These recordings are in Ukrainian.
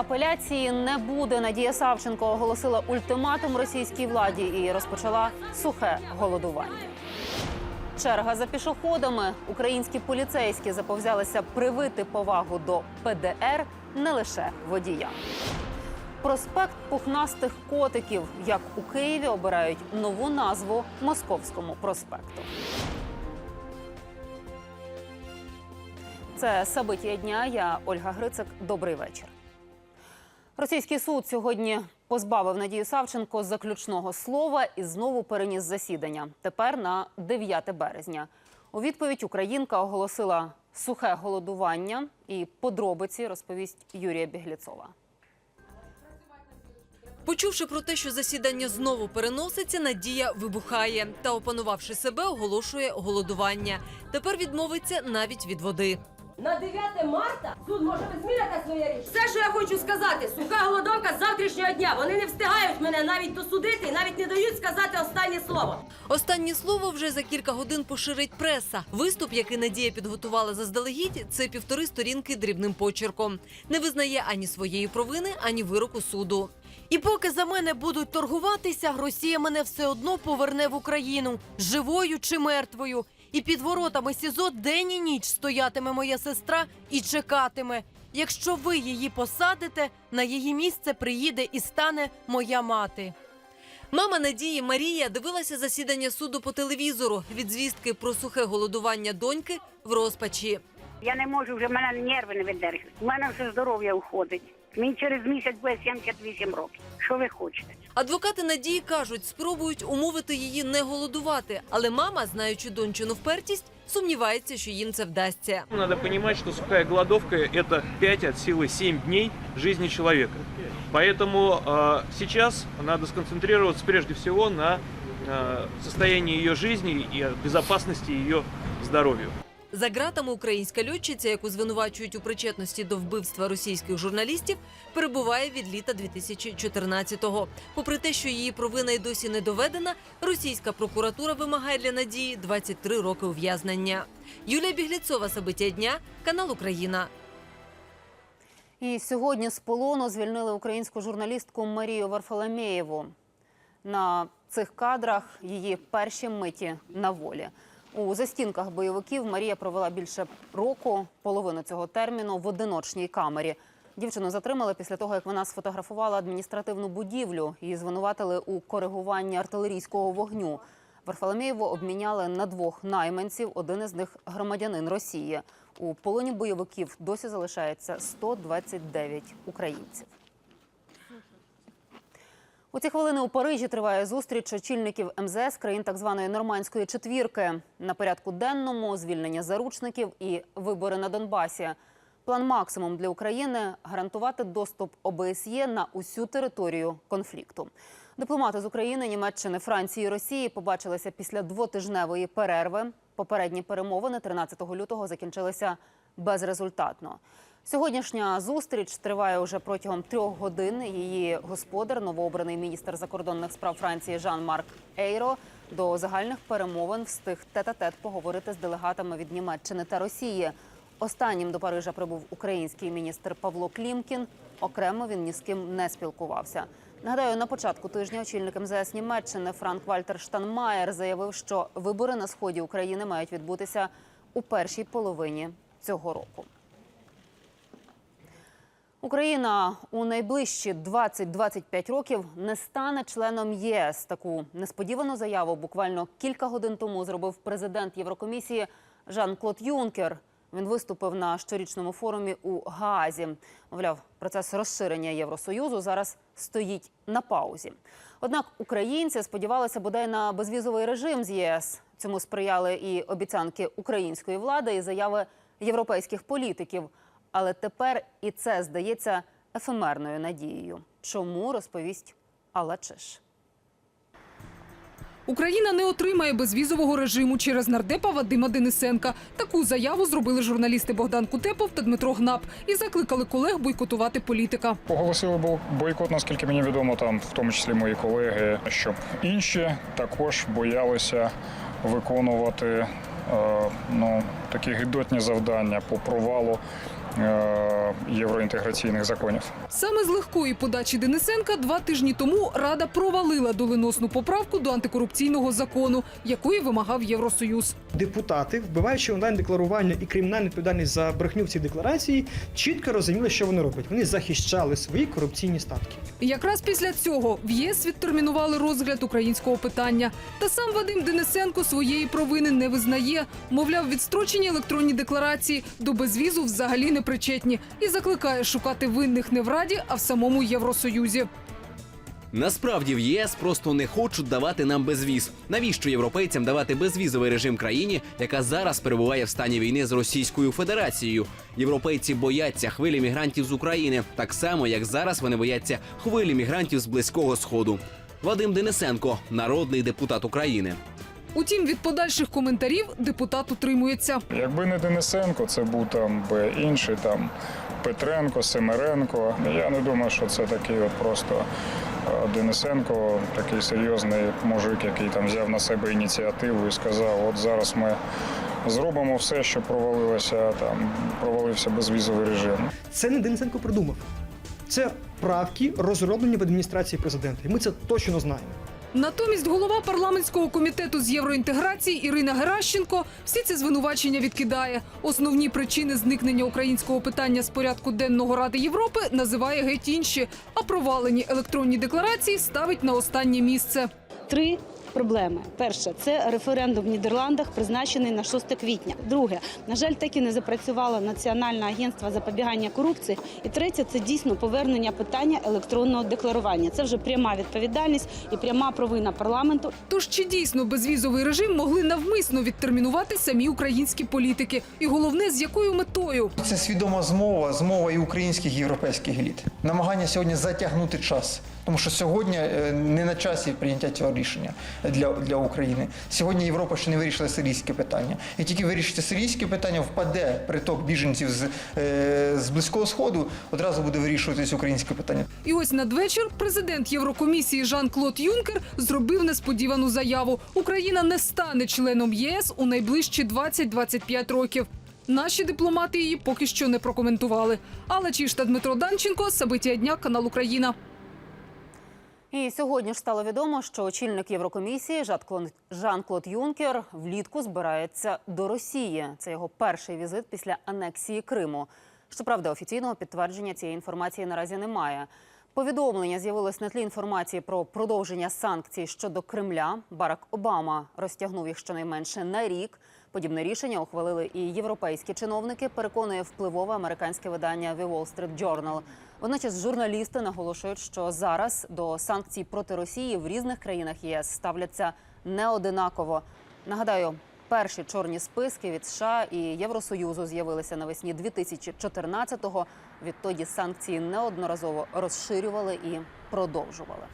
Апеляції не буде. Надія Савченко оголосила ультиматум російській владі і розпочала сухе голодування. Черга за пішоходами. Українські поліцейські заповзялися привити повагу до ПДР не лише водіям. Проспект пухнастих котиків, як у Києві обирають нову назву Московському проспекту. Це Сабиття дня. Я Ольга Грицик. Добрий вечір. Російський суд сьогодні позбавив Надію Савченко заключного слова і знову переніс засідання. Тепер на 9 березня. У відповідь Українка оголосила сухе голодування і подробиці розповість Юрія Бігліцова. Почувши про те, що засідання знову переноситься, Надія вибухає та, опанувавши себе, оголошує голодування. Тепер відмовиться навіть від води. На 9 марта суд може змінити своє рішення. Все, що я хочу сказати, суха голодовка з завтрашнього дня. Вони не встигають мене навіть досудити і навіть не дають сказати останнє слово. Останнє слово вже за кілька годин поширить преса. Виступ, який Надія підготувала заздалегідь, це півтори сторінки дрібним почерком. Не визнає ані своєї провини, ані вироку суду. І поки за мене будуть торгуватися, Росія мене все одно поверне в Україну живою чи мертвою. І під воротами СІЗО день і ніч стоятиме моя сестра і чекатиме. Якщо ви її посадите, на її місце приїде і стане моя мати. Мама Надії Марія дивилася засідання суду по телевізору від звістки про сухе голодування доньки в розпачі. Я не можу вже в мене нерви не видержують. У мене все здоров'я уходить. Мені через місяць буде 78 років. Що ви хочете? Адвокати Надії кажуть, спробують умовити її не голодувати, але мама, знаючи дончину впертість, сумнівається, що їм це вдасться. Надо понимать, что сухая голодовка – это 5 от силы 7 дней жизни человека. Поэтому э, сейчас надо сконцентрироваться прежде всего на э, состоянии ее жизни и безопасности ее здоровью. За ґратами українська льотчиця, яку звинувачують у причетності до вбивства російських журналістів, перебуває від літа 2014-го. Попри те, що її провина й досі не доведена, російська прокуратура вимагає для Надії 23 роки ув'язнення. Юлія Бігліцова, Сабиття дня, канал Україна. І сьогодні з полону звільнили українську журналістку Марію Варфоломєєву. На цих кадрах її перші миті на волі. У застінках бойовиків Марія провела більше року, половину цього терміну в одиночній камері. Дівчину затримали після того, як вона сфотографувала адміністративну будівлю. Її звинуватили у коригуванні артилерійського вогню. Варфоломєєву обміняли на двох найманців. Один із них громадянин Росії. У полоні бойовиків досі залишається 129 українців. У ці хвилини у Парижі триває зустріч очільників МЗС країн так званої нормандської четвірки. На порядку денному звільнення заручників і вибори на Донбасі. План максимум для України гарантувати доступ ОБСЄ на усю територію конфлікту. Дипломати з України, Німеччини, Франції і Росії побачилися після двотижневої перерви. Попередні перемовини 13 лютого закінчилися безрезультатно. Сьогоднішня зустріч триває уже протягом трьох годин. Її господар, новообраний міністр закордонних справ Франції Жан-Марк Ейро, до загальних перемовин встиг тет-а-тет поговорити з делегатами від Німеччини та Росії. Останнім до Парижа прибув український міністр Павло Клімкін. Окремо він ні з ким не спілкувався. Нагадаю, на початку тижня очільник МЗС Німеччини Франк Вальтер Штанмаєр заявив, що вибори на сході України мають відбутися у першій половині цього року. Україна у найближчі 20-25 років не стане членом ЄС. Таку несподівану заяву буквально кілька годин тому зробив президент Єврокомісії Жан-Клод Юнкер. Він виступив на щорічному форумі у Гаазі. Мовляв, процес розширення Євросоюзу зараз стоїть на паузі. Однак українці сподівалися бодай на безвізовий режим з ЄС. Цьому сприяли і обіцянки української влади, і заяви європейських політиків. Але тепер і це здається ефемерною надією. Чому розповість Алла Чеш. Україна не отримає безвізового режиму через нардепа Вадима Денисенка. Таку заяву зробили журналісти Богдан Кутепов та Дмитро Гнап і закликали колег бойкотувати політика. Оголосили бо- бойкот, наскільки мені відомо, там в тому числі мої колеги, щоб інші також боялися виконувати е, ну, такі гидотні завдання по провалу євроінтеграційних законів. Саме з легкої подачі Денисенка два тижні тому Рада провалила доленосну поправку до антикорупційного закону, якої вимагав Євросоюз. депутати, вбиваючи онлайн-декларування і кримінальну відповідальність за брехню в цій декларації, чітко розуміли, що вони роблять. Вони захищали свої корупційні статки. Якраз після цього в ЄС відтермінували розгляд українського питання. Та сам Вадим Денисенко своєї провини не визнає. Мовляв, відстрочені електронні декларації до безвізу взагалі не причетні і закликає шукати винних не в Раді, а в самому Євросоюзі. Насправді в ЄС просто не хочуть давати нам безвіз. Навіщо європейцям давати безвізовий режим країні, яка зараз перебуває в стані війни з Російською Федерацією? Європейці бояться хвилі мігрантів з України, так само як зараз вони бояться хвилі мігрантів з близького сходу. Вадим Денисенко, народний депутат України. Утім, від подальших коментарів депутат утримується. Якби не Денисенко, це був там би інший там Петренко, Семеренко. Я не думаю, що це такий от просто Денисенко, такий серйозний мужик, який там взяв на себе ініціативу і сказав: от зараз ми зробимо все, що провалилося там, провалився безвізовий режим. Це не Денисенко придумав. Це правки, розроблені в адміністрації президента. І ми це точно знаємо. Натомість голова парламентського комітету з євроінтеграції Ірина Геращенко всі ці звинувачення відкидає. Основні причини зникнення українського питання з порядку денного Ради Європи називає геть інші, а провалені електронні декларації ставить на останнє місце. три проблеми. Перше це референдум в Нідерландах, призначений на 6 квітня. Друге, на жаль, так і не запрацювало Національне агентство запобігання корупції. І третє це дійсно повернення питання електронного декларування. Це вже пряма відповідальність і пряма провина парламенту. Тож чи дійсно безвізовий режим могли навмисно відтермінувати самі українські політики? І головне, з якою метою? Це свідома змова, змова і українських і європейських еліт. Намагання сьогодні затягнути час, тому що сьогодні е, не на часі прийняття цього рішення для, для України. Сьогодні Європа ще не вирішила сирійське питання. І тільки вирішиться сирійське питання, впаде приток біженців з, е, з близького сходу, одразу буде вирішуватись українське питання. І ось надвечір президент Єврокомісії Жан-Клод Юнкер зробив несподівану заяву: Україна не стане членом ЄС у найближчі 20-25 років. Наші дипломати її поки що не прокоментували. Алла Чішта Дмитро Данченко, Сабиття дня, канал Україна. І сьогодні ж стало відомо, що очільник Єврокомісії Жан-Клод- Жан-Клод Юнкер влітку збирається до Росії. Це його перший візит після анексії Криму. Щоправда, офіційного підтвердження цієї інформації наразі немає. Повідомлення з'явилось на тлі інформації про продовження санкцій щодо Кремля. Барак Обама розтягнув їх щонайменше на рік. Подібне рішення ухвалили і європейські чиновники. Переконує впливове американське видання The Wall Street Journal. Водночас журналісти наголошують, що зараз до санкцій проти Росії в різних країнах ЄС ставляться неодинаково. Нагадаю, перші чорні списки від США і Євросоюзу з'явилися навесні 2014-го. Відтоді санкції неодноразово розширювали і продовжували.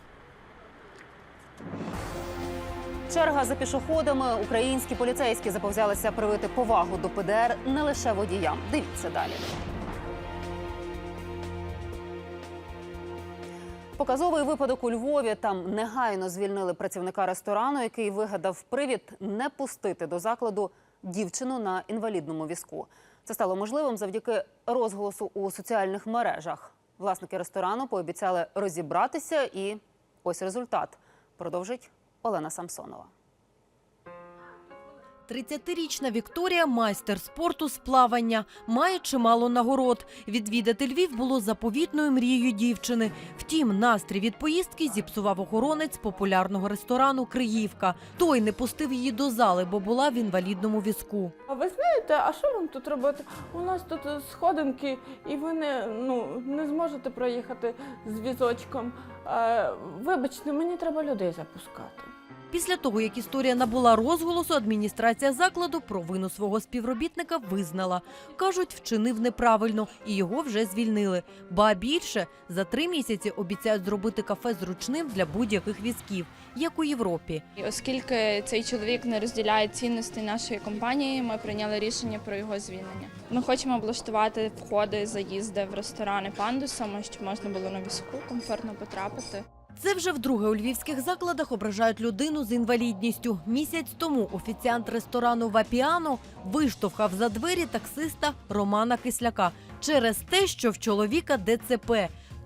Черга за пішоходами. Українські поліцейські заповзялися привити повагу до ПДР не лише водіям. Дивіться далі. Показовий випадок у Львові. Там негайно звільнили працівника ресторану, який вигадав привід не пустити до закладу дівчину на інвалідному візку. Це стало можливим завдяки розголосу у соціальних мережах. Власники ресторану пообіцяли розібратися, і ось результат. Продовжить Олена Самсонова. 30-річна Вікторія майстер спорту з плавання, має чимало нагород. Відвідати Львів було заповітною мрією дівчини. Втім, настрій від поїздки зіпсував охоронець популярного ресторану Криївка. Той не пустив її до зали, бо була в інвалідному візку. А ви знаєте, а що вам тут робити? У нас тут сходинки, і ви не, ну, не зможете проїхати з візочком. Е, вибачте, мені треба людей запускати. Після того, як історія набула розголосу, адміністрація закладу провину свого співробітника визнала. Кажуть, вчинив неправильно і його вже звільнили. Ба більше за три місяці обіцяють зробити кафе зручним для будь-яких візків, як у Європі. Оскільки цей чоловік не розділяє цінності нашої компанії, ми прийняли рішення про його звільнення. Ми хочемо облаштувати входи, заїзди в ресторани пандусами, щоб можна було на візку комфортно потрапити. Це вже вдруге у львівських закладах ображають людину з інвалідністю. Місяць тому офіціант ресторану Вапіано виштовхав за двері таксиста Романа Кисляка через те, що в чоловіка ДЦП.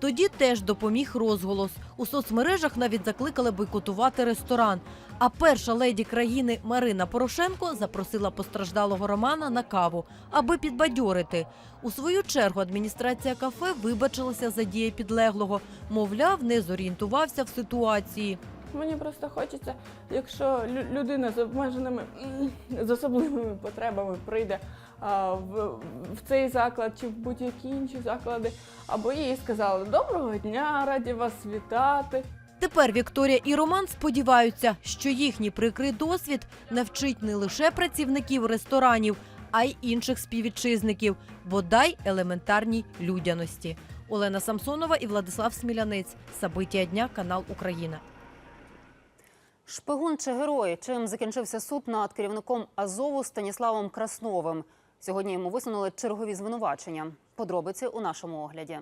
Тоді теж допоміг розголос. У соцмережах навіть закликали бойкотувати ресторан. А перша леді країни Марина Порошенко запросила постраждалого Романа на каву, аби підбадьорити. У свою чергу адміністрація кафе вибачилася за дії підлеглого. Мовляв, не зорієнтувався в ситуації. Мені просто хочеться, якщо лю- людина з обмеженими з особливими потребами прийде в, в цей заклад чи в будь-які інші заклади, або їй сказали Доброго дня, раді вас вітати. Тепер Вікторія і Роман сподіваються, що їхній прикрий досвід навчить не лише працівників ресторанів, а й інших співвітчизників, бодай елементарній людяності. Олена Самсонова і Владислав Смілянець. Сабиття дня, канал Україна. Шпигун чи герой? Чим закінчився суд над керівником Азову Станіславом Красновим? Сьогодні йому висунули чергові звинувачення. Подробиці у нашому огляді.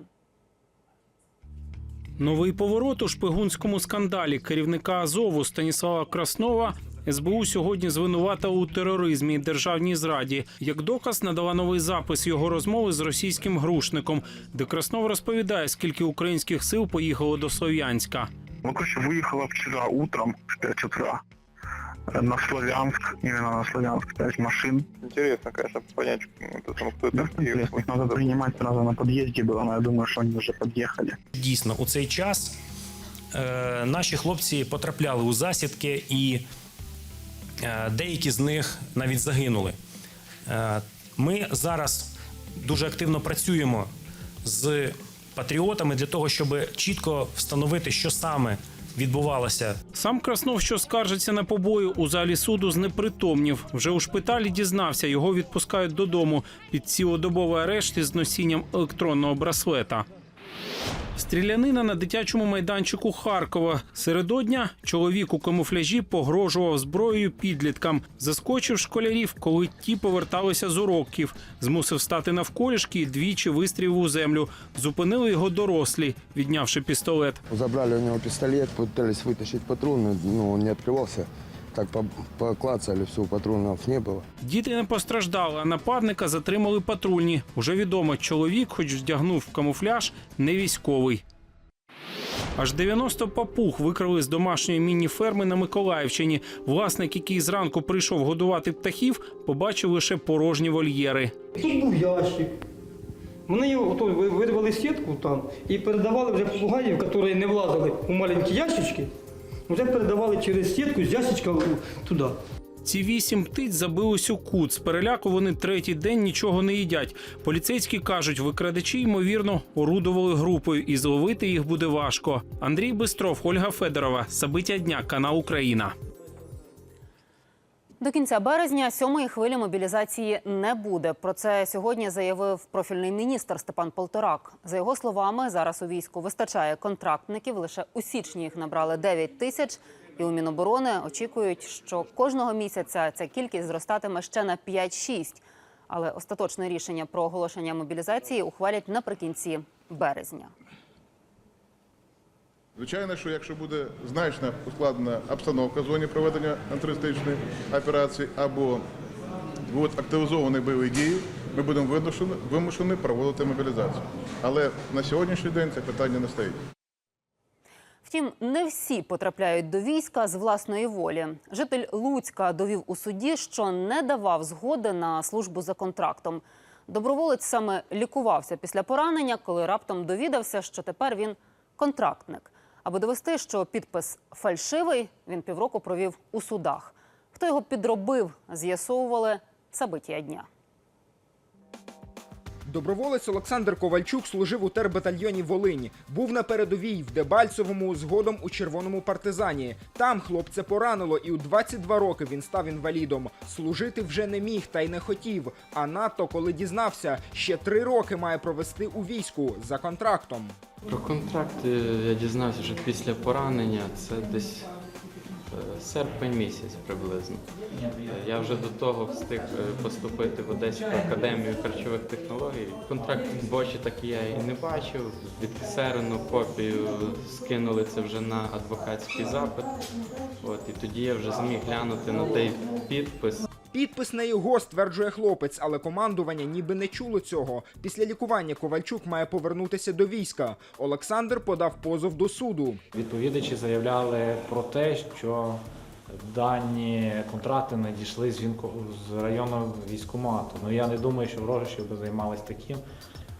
Новий поворот у шпигунському скандалі керівника Азову Станіслава Краснова. СБУ сьогодні звинуватила у тероризмі і державній зраді. Як доказ надала новий запис його розмови з російським грушником, де Краснов розповідає, скільки українських сил поїхало до Слов'янська. Ну, короче, выехала вчера утром в 5 утра на Славянск, именно на Славянск, 5 машин. Интересно, конечно, понять, кто, кто это. Да, надо принимать сразу на подъезде было, но я думаю, что они уже подъехали. Дійсно, у цей час е, наші хлопці потрапляли у засідки, і е, деякі з них навіть загинули. Е, ми зараз дуже активно працюємо з патріотами для того, щоб чітко встановити, що саме відбувалося Сам Краснов, що скаржиться на побої у залі суду, знепритомнів. Вже у шпиталі дізнався, його відпускають додому під цілодобовий арешт із носінням електронного браслета. Стрілянина на дитячому майданчику Харкова. Середодня чоловік у камуфляжі погрожував зброєю підліткам. Заскочив школярів, коли ті поверталися з уроків. Змусив стати навколішки і двічі вистрілив у землю. Зупинили його дорослі, віднявши пістолет. Забрали у него пистолет, пытались вытащить патрон, но он не открывался. Так по- поклацали, все, патронов не было. Діти не постраждали, а нападника затримали патрульні. Уже відомо, чоловік, хоч вдягнув камуфляж, не військовий. Аж 90 папуг викрали з домашньої міні-ферми на Миколаївщині. Власник, який зранку прийшов годувати птахів, побачив лише порожні вольєри. Тут був ящик. Вони його ото ви- вирвали сітку там і передавали вже попугаїв, які не влазили у маленькі ящички, вже передавали через сітку з ящичка туди. Ці вісім птиць забились у кут. З переляку вони третій день нічого не їдять. Поліцейські кажуть, викрадачі, ймовірно, орудували групою, і зловити їх буде важко. Андрій Бистров, Ольга Федорова, Сабиття дня, канал Україна. До кінця березня сьомої хвилі мобілізації не буде. Про це сьогодні заявив профільний міністр Степан Полторак. За його словами, зараз у війську вистачає контрактників. Лише у січні їх набрали 9 тисяч. І у Міноборони очікують, що кожного місяця ця кількість зростатиме ще на 5-6. Але остаточне рішення про оголошення мобілізації ухвалять наприкінці березня. Звичайно, що якщо буде значно ускладнена обстановка в зоні проведення антитерористичної операції або будуть активізовані бойові дії, ми будемо вимушені, вимушені проводити мобілізацію. Але на сьогоднішній день це питання не стоїть. Втім, не всі потрапляють до війська з власної волі. Житель Луцька довів у суді, що не давав згоди на службу за контрактом. Доброволець саме лікувався після поранення, коли раптом довідався, що тепер він контрактник. Аби довести, що підпис фальшивий, він півроку провів у судах. Хто його підробив, з'ясовували забиття дня. Доброволець Олександр Ковальчук служив у тербатальйоні Волині. Був на передовій в Дебальцевому, згодом у червоному партизані. Там хлопця поранило, і у 22 роки він став інвалідом. Служити вже не міг та й не хотів. А надто, коли дізнався, ще три роки має провести у війську за контрактом. Про контракт е, я дізнався вже після поранення. Це десь Серпень місяць приблизно. Е, Я вже до того встиг е, поступити в Одеську академію харчових технологій. Контракт бочі так я і не бачив. Відксерену копію скинули це вже на адвокатський запит. От і тоді я вже зміг глянути на той підпис. Підпис на його стверджує хлопець, але командування ніби не чуло цього. Після лікування Ковальчук має повернутися до війська. Олександр подав позов до суду. Відповідачі заявляли про те, що дані контракти надійшли з, з району військомату. Ну я не думаю, що ворожі би займалися таким.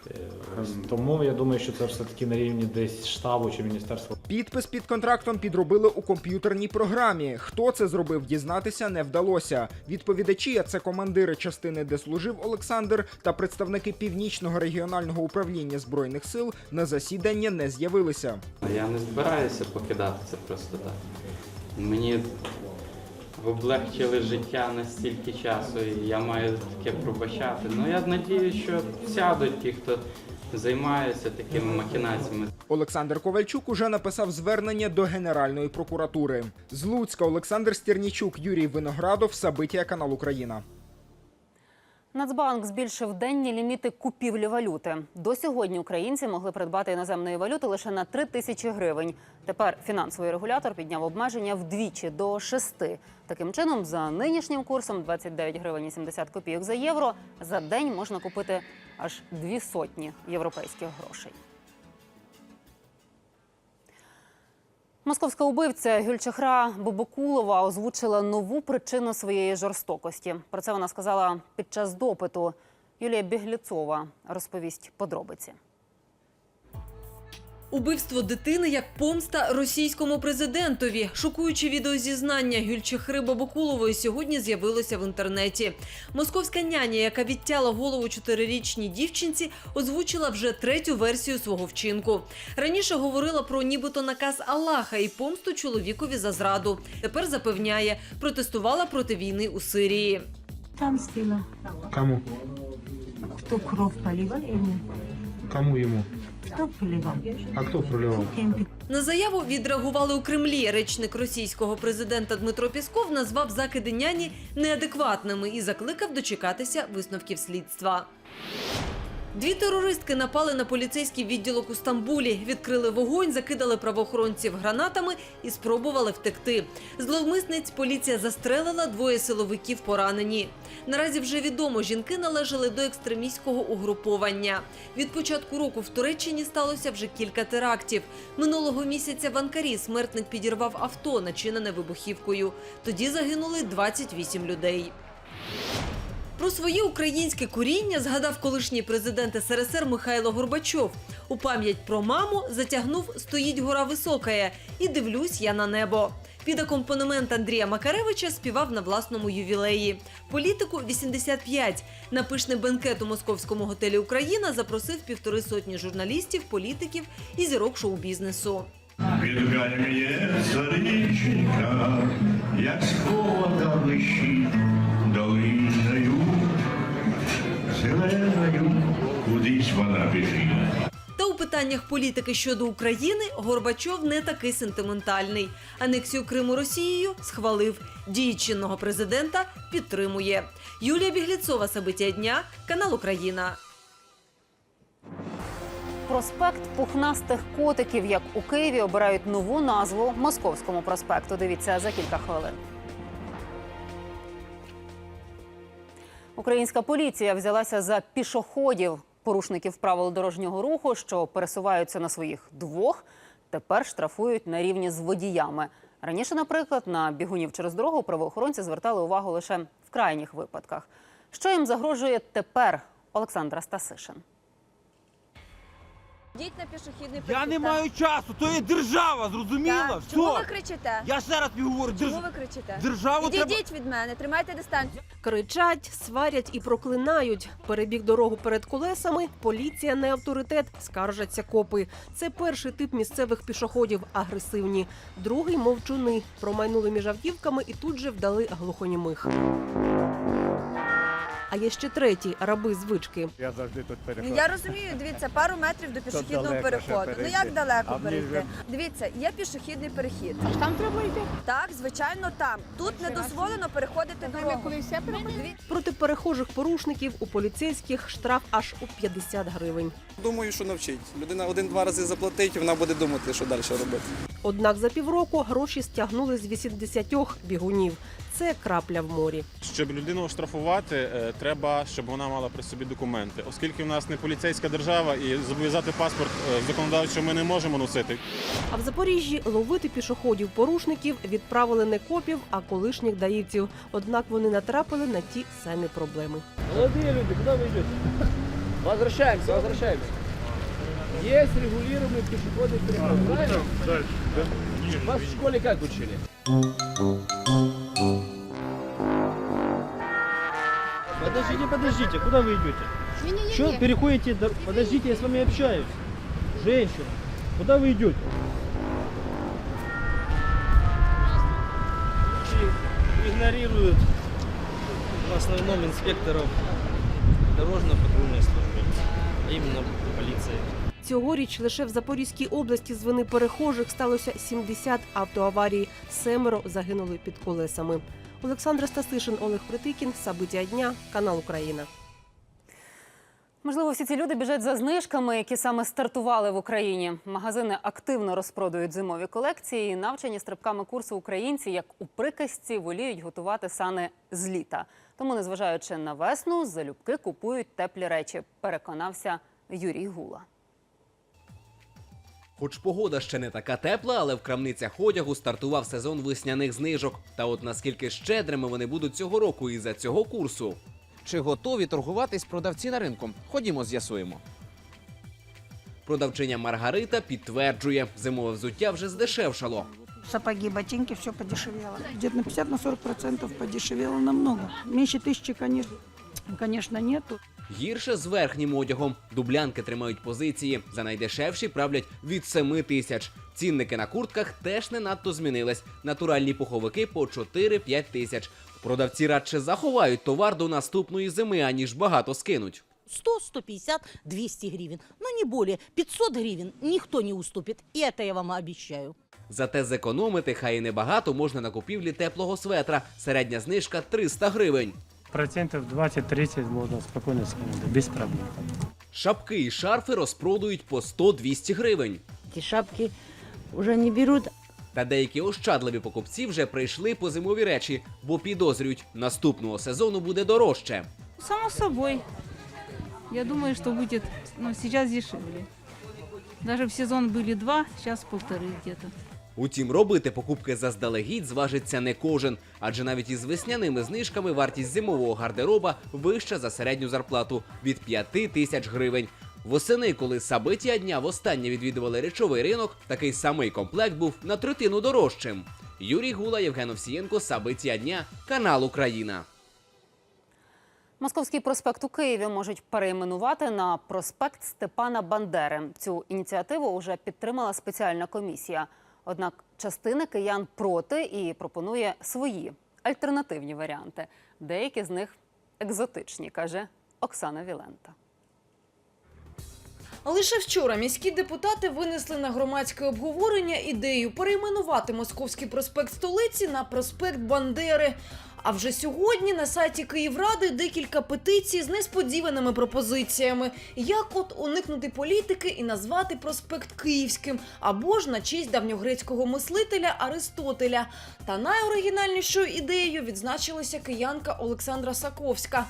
Е, Тому я думаю, що це все-таки на рівні десь штабу чи міністерства. Підпис під контрактом підробили у комп'ютерній програмі. Хто це зробив, дізнатися не вдалося. Відповідачі, а це командири частини, де служив Олександр, та представники північного регіонального управління збройних сил на засідання не з'явилися. Я не збираюся покидати це просто так. Мені облегчили життя настільки часу, і я маю таке пробачати. Ну я надію, що сядуть ті, хто займається такими махінаціями. Олександр Ковальчук уже написав звернення до Генеральної прокуратури. З Луцька Олександр Стернічук, Юрій Виноградов, Сабиття канал Україна. Нацбанк збільшив денні ліміти купівлі валюти. До сьогодні українці могли придбати іноземної валюти лише на 3 тисячі гривень. Тепер фінансовий регулятор підняв обмеження вдвічі до 6. Таким чином, за нинішнім курсом 29 гривень і 70 копійок за євро за день можна купити аж дві сотні європейських грошей. Московська убивця Гюльчахра Бобокулова озвучила нову причину своєї жорстокості. Про це вона сказала під час допиту. Юлія Бігліцова розповість подробиці. Убивство дитини як помста російському президентові. Шокуюче відеозізнання Гюльчехри Бабокулової сьогодні з'явилося в інтернеті. Московська няня, яка відтяла голову чотирирічній дівчинці, озвучила вже третю версію свого вчинку. Раніше говорила про нібито наказ Аллаха і помсту чоловікові за зраду. Тепер запевняє, протестувала проти війни у Сирії. Отомстила. Кому? Кто кровь поливал ему? Кому йому? Хто поливал? А хто проливав? На заяву відреагували у Кремлі. Речник російського президента Дмитро Пісков назвав закиди няні неадекватними і закликав дочекатися висновків слідства. Дві терористки напали на поліцейський відділок у Стамбулі, відкрили вогонь, закидали правоохоронців гранатами і спробували втекти. Зловмисниць поліція застрелила, двоє силовиків поранені. Наразі вже відомо, жінки належали до екстремістського угруповання. Від початку року в Туреччині сталося вже кілька терактів. Минулого місяця в Анкарі смертник підірвав авто, начинене вибухівкою. Тоді загинули 28 людей. Про своє українське коріння згадав колишній президент СРСР Михайло Горбачов. У пам'ять про маму затягнув Стоїть гора високая і дивлюсь я на небо. Під акомпанемент Андрія Макаревича співав на власному ювілеї. Політику 85. На пишний бенкет у московському готелі Україна запросив півтори сотні журналістів, політиків і зірок шоу-бізнесу. Як сховата блищить долиною, зеленою кудись вона біжить. Та у питаннях політики щодо України Горбачов не такий сентиментальний. Анексію Криму Росією схвалив. Дії чинного президента підтримує. Юлія Бігліцова, Сабиття дня, канал Україна. Проспект пухнастих котиків, як у Києві, обирають нову назву Московському проспекту. Дивіться за кілька хвилин. Українська поліція взялася за пішоходів, порушників правил дорожнього руху, що пересуваються на своїх двох. Тепер штрафують на рівні з водіями. Раніше, наприклад, на бігунів через дорогу правоохоронці звертали увагу лише в крайніх випадках. Що їм загрожує тепер? Олександра Стасишин. Йдіть на пішохідний Я не маю часу, то є держава, зрозуміла? Так. Все. Чому ви кричите? Я ще раз тобі говорю, Чому держ- ви кричите? державу Відійдіть треба- від мене, тримайте дистанцію. Кричать, сварять і проклинають. Перебіг дорогу перед колесами. Поліція не авторитет, скаржаться копи. Це перший тип місцевих пішоходів агресивні. Другий мовчуни. Промайнули між автівками і тут же вдали глухонімих. А є ще третій раби звички. Я завжди тут Ну я розумію, дивіться, пару метрів до пішохідного далеко ще переходу. Ну перейти. як далеко А мені перейти? вже- Дивіться, є пішохідний перехід. Аж там треба йти? Так, звичайно, там. Тут не дозволено переходити дорогу. Дві- Проти перехожих порушників у поліцейських штраф аж у 50 гривень. Думаю, що навчить. Людина один-два рази заплатить, і вона буде думати, що далі робити. Однак за півроку гроші стягнули з 80 бігунів Це крапля в морі. Щоб людину оштрафувати, е, треба, щоб вона мала при собі документи. Оскільки в нас не поліцейська держава і зобов'язати паспорт е, законодавчо ми не можемо носити. А в Запоріжжі ловити пішоходів-порушників відправили не копів, а колишніх даївців. Однак вони натрапили на ті самі проблеми. Молодые люди, куда вы идете? Возвращаемся, возвращаемся. Есть регулируемый пешеходный переход, правильно? Вас в школе как учили? Подождите, подождите, куда вы идете? Что переходите? дор- Подождите, я с вами общаюсь. Женщина, куда вы идете? Игнорируют в основном инспекторов дорожно-патрульной службы, а именно полиции. Цьогоріч лише в Запорізькій області з вини перехожих сталося 70 автоаварій. Семеро загинули під колесами. Олександра Стасишин, Олег Притикін, Сабиття дня, канал Україна. Можливо, всі ці люди біжать за знижками, які саме стартували в Україні. Магазини активно розпродають зимові колекції. і Навчені стрибками курсу українці, як у приказці, воліють готувати сани з літа. Тому, незважаючи на весну, залюбки купують теплі речі. Переконався Юрій Гула. Хоч погода ще не така тепла, але в крамницях одягу стартував сезон весняних знижок. Та от наскільки щедрими вони будуть цього року із-за цього курсу. Чи готові торгуватись продавці на ринку? Ходімо, з'ясуємо. Продавчиня Маргарита підтверджує, зимове взуття вже здешевшало. Сапоги, ботинки, все подешевело. Где-то на 50 на 40 процентов подешевело намного. Меньше тысячи, конечно, конечно, нету. Гірше з верхнім одягом. Дублянки тримають позиції. За найдешевші правлять від 7 тисяч. Цінники на куртках теж не надто змінились. Натуральні пуховики по 4-5 тисяч. Продавці радше заховають товар до наступної зими, аніж багато скинуть. 100, 150, 200 гривен. Но не более. 500 гривен никто не уступит. И это я вам обещаю. Зате зекономити хай і небагато можна на купівлі теплого светра. Середня знижка 300 гривень. Процентов 20-30 можно спокойно скинуть, без проблем. Шапки і шарфи розпродають по 100-200 гривень. Эти шапки уже не берут. Та деякі ощадливі покупці вже прийшли по зимові речі, бо підозрюють, наступного сезону буде дорожче. Само собой. Я думаю, что будет ну, сейчас дешевле. Даже в сезон были два, сейчас полторы где-то. Утім, робити покупки заздалегідь зважиться не кожен, адже навіть із весняними знижками вартість зимового гардероба вища за середню зарплату від 5 тисяч гривень. Восени, коли Сабиття дня востаннє відвідували речовий ринок, такий самий комплект був на третину дорожчим. Юрій Гула, Євген Овсієнко, Сабиття дня, канал Україна. Московський проспект у Києві можуть перейменувати на проспект Степана Бандери. Цю ініціативу вже підтримала спеціальна комісія. Однак частина киян проти і пропонує свої альтернативні варіанти. Деякі з них екзотичні, каже Оксана Вілента. Лише вчора міські депутати винесли на громадське обговорення ідею перейменувати Московський проспект столиці на проспект Бандери. А вже сьогодні на сайті Київради декілька петицій з несподіваними пропозиціями, як от уникнути політики і назвати проспект Київським, або ж на честь давньогрецького мислителя Аристотеля. Та найоригінальнішою ідеєю відзначилася киянка Олександра Саковська.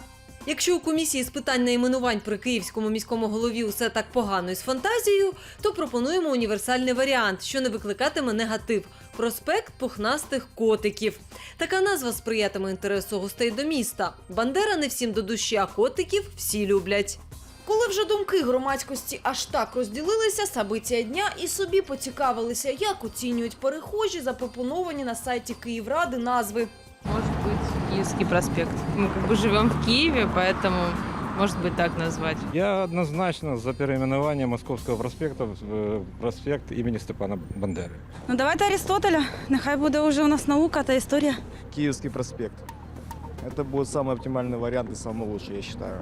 Якщо у комісії з питань найменувань при київському міському голові усе так погано із фантазією, то пропонуємо універсальний варіант, що не викликатиме негатив проспект пухнастих котиків. Така назва сприятиме інтересу гостей до міста. Бандера не всім до душі, а котиків всі люблять. Коли вже думки громадськості аж так розділилися, сабиття дня і собі поцікавилися, як оцінюють перехожі запропоновані на сайті Київради назви. Может быть, Киевский проспект. Мы как бы живем в Киеве, поэтому, может быть, так назвать. Я однозначно за переименование Московского проспекта в э, проспект имени Степана Бандери. Ну давайте Аристотеля. Нехай буде уже у нас наука та історія. Киевский проспект. Это будет самый оптимальный вариант и самый лучший, я считаю.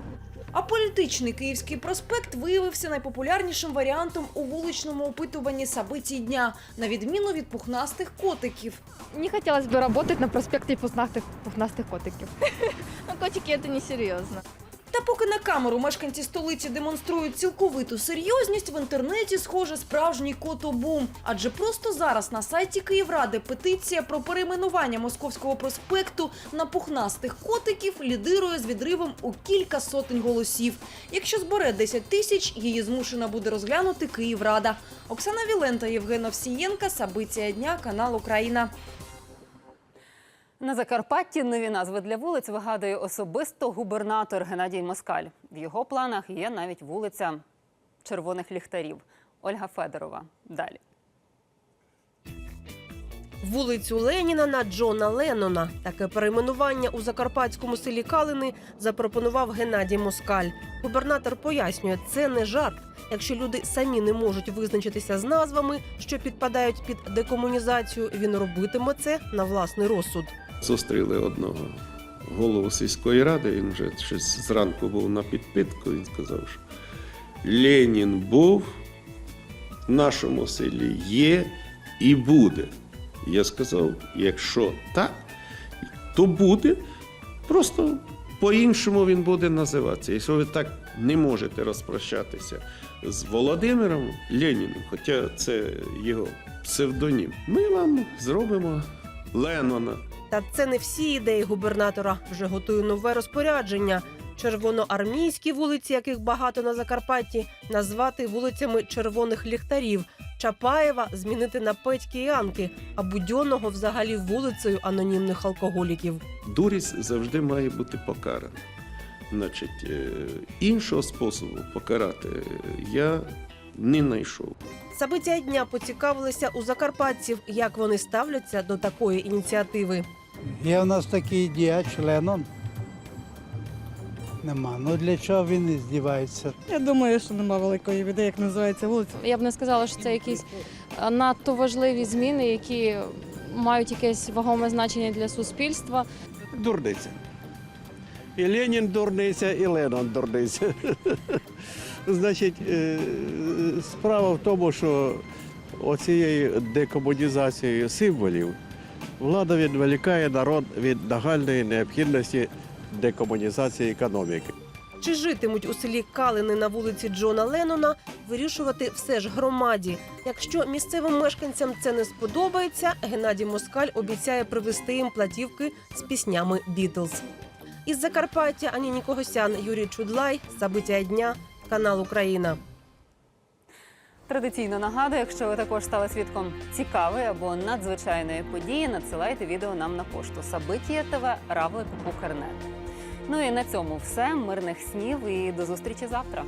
А політичний Київський проспект виявився найпопулярнішим варіантом у вуличному опитуванні событий дня, на відміну від пухнастих котиків. Не хотелось бы работать на проспекте пухнастых, пухнастых котиков. Ну, котики это не серьезно. Та поки на камеру мешканці столиці демонструють цілковиту серйозність, в інтернеті схоже справжній котобум. Адже просто зараз на сайті Київради петиція про перейменування московського проспекту на пухнастих котиків лідирує з відривом у кілька сотень голосів. Якщо збере 10 тисяч, її змушена буде розглянути Київрада. Оксана Вілента, Євген Овсієнка, Сабиція дня, канал Україна. На Закарпатті нові назви для вулиць вигадує особисто губернатор Геннадій Москаль. В його планах є навіть вулиця червоних ліхтарів. Ольга Федорова. Далі. Вулицю Леніна на Джона Леннона. Таке перейменування у закарпатському селі Калини запропонував Геннадій Москаль. Губернатор пояснює, це не жарт. Якщо люди самі не можуть визначитися з назвами, що підпадають під декомунізацію, він робитиме це на власний розсуд. Зустріли одного голову сільської ради, він вже щось зранку був на підпитку, він сказав, що Ленін був, в нашому селі є і буде. Я сказав, якщо так, то буде, просто по-іншому він буде називатися. Якщо ви так не можете розпрощатися з Володимиром Леніним, хоча це його псевдонім, ми вам зробимо Ленона. Та це не всі ідеї губернатора. Вже готує нове розпорядження. Червоноармійські вулиці, яких багато на Закарпатті, назвати вулицями червоних ліхтарів. Чапаєва змінити на Петьки і Анки, а Будьонного взагалі вулицею анонімних алкоголіків. Дурість завжди має бути покарана. Значить, е, іншого способу покарати я не знайшов. Собиття дня поцікавилися у закарпатців, як вони ставляться до такої ініціативи. Є у нас такий діяч Ленон. Нема. Ну для чого він здівається? Я думаю, що нема великої біди, як називається вулиця. Я б не сказала, що це якісь надто важливі зміни, які мають якесь вагоме значення для суспільства. Дурниця. І Ленін дурниця, і Ленон дурниця. Значить, е, справа в тому, що оцією декомунізацією символів влада відволікає народ від нагальної необхідності декомунізації економіки. Чи житимуть у селі Калини на вулиці Джона Леннона, вирішувати все ж громаді. Якщо місцевим мешканцям це не сподобається, Геннадій Москаль обіцяє привезти їм платівки з піснями Бітлз. Із Закарпаття Ані Нікогосян, Юрій Чудлай, Забиття дня, канал Україна. Традиційно нагадую, якщо ви також стали свідком цікавої або надзвичайної події, надсилайте відео нам на пошту Сабитія ТВ Равлик. Ну і на цьому все. Мирних снів і до зустрічі завтра.